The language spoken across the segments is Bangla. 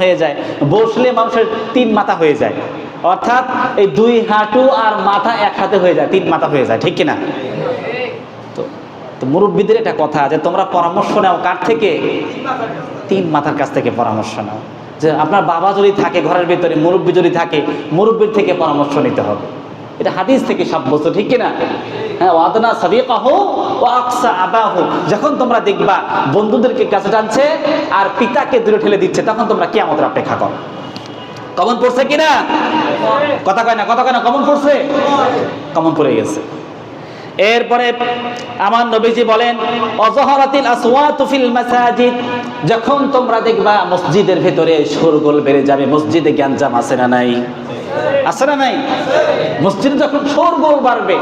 হয়ে যায়। বসলে মানুষের তিন মাথা হয়ে যায়। অর্থাৎ এই দুই হাঁটু আর মাথা এক হাতে হয়ে যায়, তিন মাথা হয়ে যায়, ঠিক কিনা? তো মুরব্বীদের এটা কথা যে তোমরা পরামর্শ নাও কার থেকে? তিন মাথার কাছ থেকে পরামর্শ নাও। যে আপনার বাবা যদি থাকে ঘরের ভিতরে, মুরব্বী যদি থাকে, মুরব্বীর থেকে পরামর্শ নিতে হবে। এটা হাদিস থেকে সাব্যস্ত, ঠিক কিনা? হ্যাঁ ওয়াদনা সাদিকাহ ও আকসা আবাহ। যখন তোমরা দেখবা বন্ধুদেরকে কাছে টানছে আর পিতাকে দূরে ঠেলে দিচ্ছে, তখন তোমরা কিয়ামতের অপেক্ষা করো। কমন পড়ছে কিনা? কথা কয় না, কথা কয় না, কমন পড়ছে? কমন পড়ে গেছে। এরপরে আমার নবীজি বলেন, অজহরাতিল আসওয়াতু ফিল মাসাজিদ। যখন তোমরা দেখবা মসজিদের ভেতরে শোরগোল বেড়ে যাবে, মসজিদে গ্যাঞ্জাম আছে না নাই? আছে না নাই? মসজিদে যখন শোরগোল বাড়বে,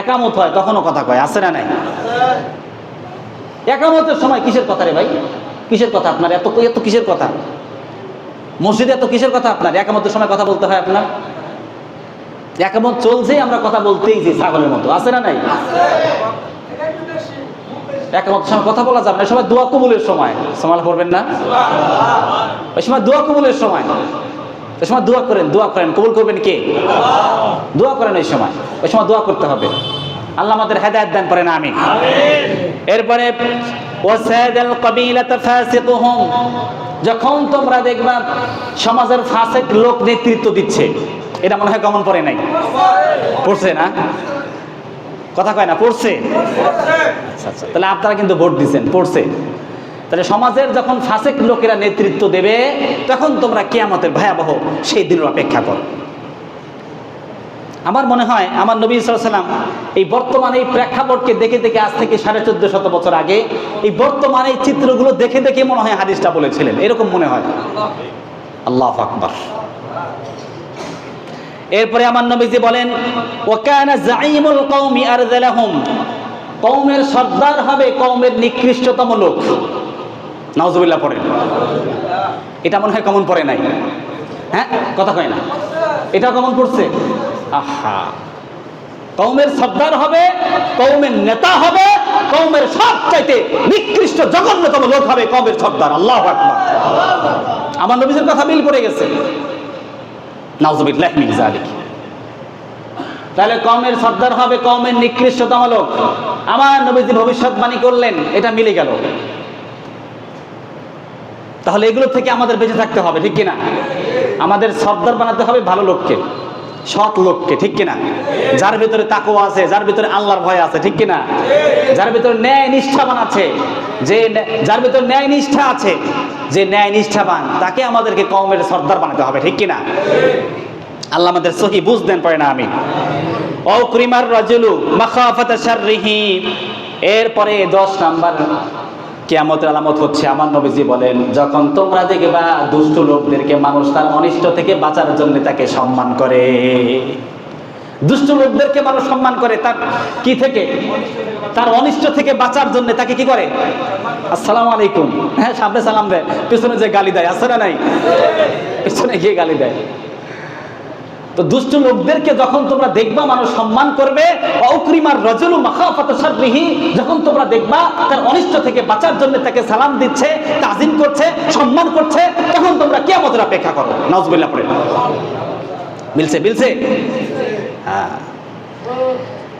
একামত হয়, তখনও কথা কয়, আছে না নাই? একামতের সময় কিসের কথা রে ভাই? কিসের কথা আপনার? এত এত কিসের কথা? মসজিদে এত কিসের কথা আপনার? একামতের সময় কথা বলতে হয় আপনার? একামত চলছেই, আমরা কথা বলতেই যে ছাগলের মতো। আছে না নাই? একামতের সময় কথা বলা যাবে না। সময় দোয়া কবুলের সময়। সমাল করবেন না? ওই সময় দোয়া কবুলের সময়। ওই সময় দোয়া করেন দোয়া করেন। কবুল করবেন কে? দোয়া করেন ওই সময়। ওই সময় দোয়া করতে হবে। আল্লাহ আমাদের হেদায়ত দান করেন আমি এরপরে যখন তোমরা দেখবা সমাজের ফাসেক লোক নেতৃত্ব দিচ্ছে এটা মনে হয় কমন পড়ে নাই? পড়ছে না? কথা কয় না পড়ছে। আচ্ছা আচ্ছা। তাহলে আপনারা কিন্তু ভোট দিচ্ছেন পড়ছে। তাহলে সমাজের যখন ফাসেক লোকেরা নেতৃত্ব দেবে, তখন তোমরা কিয়ামতের ভয়াবহ সেই দিনের অপেক্ষা করো। আমার মনে হয়, আমার নবী সাল্লাম এই বর্তমানে এই প্রেক্ষাপটকে দেখে দেখে আজ থেকে সাড়ে চোদ্দ শত বছর আগে এই বর্তমানে এই চিত্রগুলো দেখে দেখে মনে হয় হাদিসটা বলেছিলেন। এরকম মনে হয়। আল্লাহ আকবার। এরপরে আমার নবীজি বলেন ওকানা জাইমুল কওমি কওমের সর্দার হবে কওমের নিকৃষ্টতম লোক। নাউজুবিল্লাহ পড়েন এটা মনে হয় কমন পড়ে নাই। হ্যাঁ? কথা কয় না। এটা কমন পড়ছে? আহা। কৌমের সর্দার হবে কৌমের নেতা হবে কৌমের সবচাইতে নিকৃষ্ট জঘন্যতম লোক হবে কৌমের সর্দার। আল্লাহ আমার নবীজের কথা মিল পড়ে গেছে। নাউজুবিল্লাহ মিন জালিক তাহলে কমের সর্দার হবে কমের নিকৃষ্টতম লোক। আমার নবীজি ভবিষ্যৎবাণী করলেন, এটা মিলে গেল। তাহলে এগুলো থেকে আমাদের বেঁচে থাকতে হবে, ঠিক কিনা? আমাদের সর্দার বানাতে হবে ভালো লোককে, সৎ লোককে, ঠিক কিনা? যার ভিতরে তাকো আছে, যার ভিতরে আল্লাহর ভয় আছে, ঠিক কিনা? যার ভিতরে ন্যায় নিষ্ঠাবান আছে, যে যার ভিতরে ন্যায় নিষ্ঠা আছে, যে ন্যায় নিষ্ঠাবান তাকে আমাদেরকে কমের সর্দার বানাতে হবে, ঠিক কিনা? আল্লাহ আমাদের সহি বুঝ দেন পড়ে না আমি অক্রিমার রাজুলু মাখাফাতা শাররিহি। এরপরে দশ নাম্বার কিয়ামতের আলামত হচ্ছে, আমার নবীজি বলেন, যখন তোমরা দেখবা দুষ্ট লোকদেরকে মানুষ তার অনিষ্ট থেকে বাঁচার জন্য তাকে সম্মান করে। দুষ্ট লোকদেরকে মানুষ সম্মান করে, তার কি থেকে? তার অনিষ্ট থেকে বাঁচার জন্য তাকে কি করে? আসসালামু আলাইকুম। হ্যাঁ সামনে সালাম দেয়, পিছনে যে গালি দেয়, আছে না নাই? পিছনে গিয়ে গালি দেয়। তো দুষ্ট লোকদেরকে যখন তোমরা দেখবা, মানুষ সম্মান করবে অক্রিমার রজলু মাখাফাত শাররিহি, যখন তোমরা দেখবা, তার অনিষ্ট থেকে বাঁচার জন্য তাকে সালাম দিচ্ছে, তাজিম করছে, সম্মান করছে, তখন তোমরা কিয়ামতের অপেক্ষা করো। নাউজুবিল্লাহ পড়ে। মিলছে মিলছে? হ্যাঁ।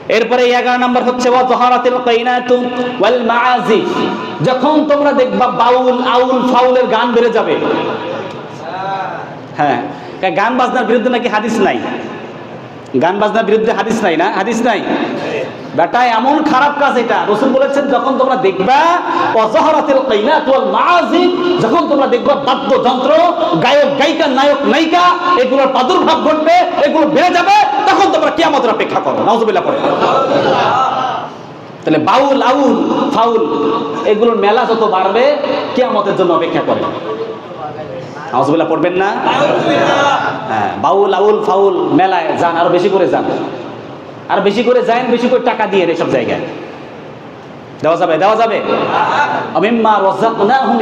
এরপরে এগারো নম্বর হচ্ছে যখন তোমরা দেখবা, বাউল, আউল, ফাউলের গান বেড়ে যাবে। হ্যাঁ। কা- গান বাজনার বিরুদ্ধে নাকি হাদিস নাই? গান বাজনার বিরুদ্ধে হাদিস নাই না? হাদিস নাই? বেটা, এমন খারাপ কাজ এটা। রসুল বলেছেন, যখন তোমরা দেখবা ওয়াল মাআজিফ যখন তোমরা দেখবা বাদ্যযন্ত্র, গায়ক, গায়িকা, নায়ক, নায়িকা, এগুলোর প্রাদুর্ভাব ঘটবে, এগুলো বেড়ে যাবে, তখন তোমরা কিয়ামতের অপেক্ষা করো। নাউজুবিল্লাহ পড়ে। তাহলে বাউল, আউল, ফাউল, এগুলোর মেলা যত বাড়বে, কিয়ামতের জন্য অপেক্ষা করে। আউজবিল্লাহ পড়বেন না? হ্যাঁ বাউল আউল ফাউল, মেলায় যান, আরও বেশি করে যান। আর বেশি করে যান বেশি করে টাকা দিয়ে এসব জায়গায়। দেওয়া যাবে দেওয়া যাবে?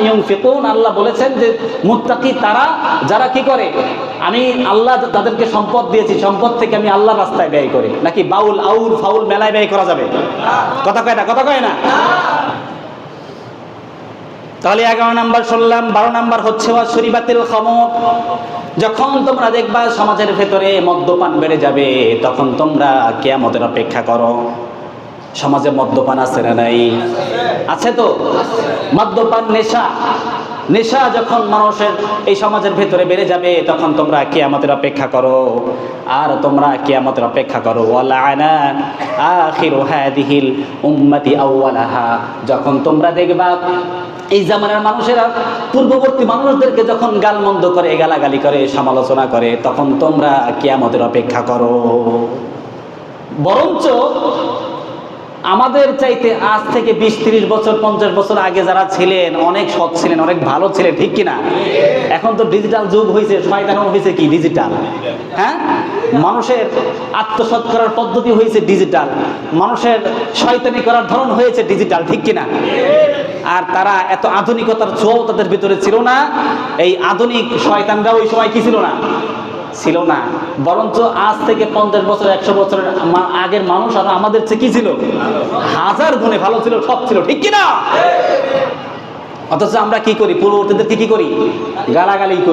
ইউনফিকুন, আল্লাহ বলেছেন যে, মুত্তাকি তারা, যারা কি করে? আমি আল্লাহ তাদেরকে সম্পদ দিয়েছি, সম্পদ থেকে আমি আল্লাহ রাস্তায় ব্যয় করি। নাকি বাউল, আউল, ফাউল, মেলায় ব্যয় করা যাবে? কথা কয় না, কথা কয় না? তাহলে এগারো নাম্বার শুনলাম, বারো নাম্বার হচ্ছে শরীবাতিল খমর। যখন তোমরা দেখবা সমাজের ভেতরে মদ্যপান বেড়ে যাবে, তখন তোমরা কেয়ামতের অপেক্ষা করো। সমাজে মদ্যপান আছে না নাই? আছে তো? মদ্যপান নেশা। নেশা যখন মানুষের এই সমাজের ভেতরে বেড়ে যাবে, তখন তোমরা কেয়ামতের অপেক্ষা করো। আর তোমরা কেয়ামতের অপেক্ষা করো। আখিরু উম্মতি আউওয়ালাহা। যখন তোমরা দেখবা এই জামানার মানুষেরা পূর্ববর্তী মানুষদেরকে যখন গালমন্দ করে, গালাগালি করে, সমালোচনা করে, তখন তোমরা কেয়ামতের অপেক্ষা করো। বরঞ্চ আমাদের চাইতে আজ থেকে বিশ, তিরিশ বছর, পঞ্চাশ বছর আগে যারা ছিলেন, অনেক সৎ ছিলেন, অনেক ভালো ছিলেন, ঠিক কিনা? এখন তো ডিজিটাল যুগ হয়েছে শয়তানো হয়েছে কি ডিজিটাল হ্যাঁ? মানুষের আত্মসৎ করার পদ্ধতি হয়েছে ডিজিটাল মানুষের শয়তানি করার ধরন হয়েছে ডিজিটাল ঠিক কিনা? আর তারা এত আধুনিকতার ছোঁয়াও তাদের ভিতরে ছিল না। এই আধুনিক শয়তানরা ওই সময় কি ছিল না? ছিল না। বরঞ্চ আজ থেকে পঞ্চাশ বছর, একশো বছরের আগের মানুষ আর আমাদের চেয়ে কি ছিল? হাজার গুণে ভালো ছিল সব ছিল। ঠিক কিনা? অথচ আমরা কি করি? পূর্ববর্তীদেরকে কি করি? গালাগালি করি।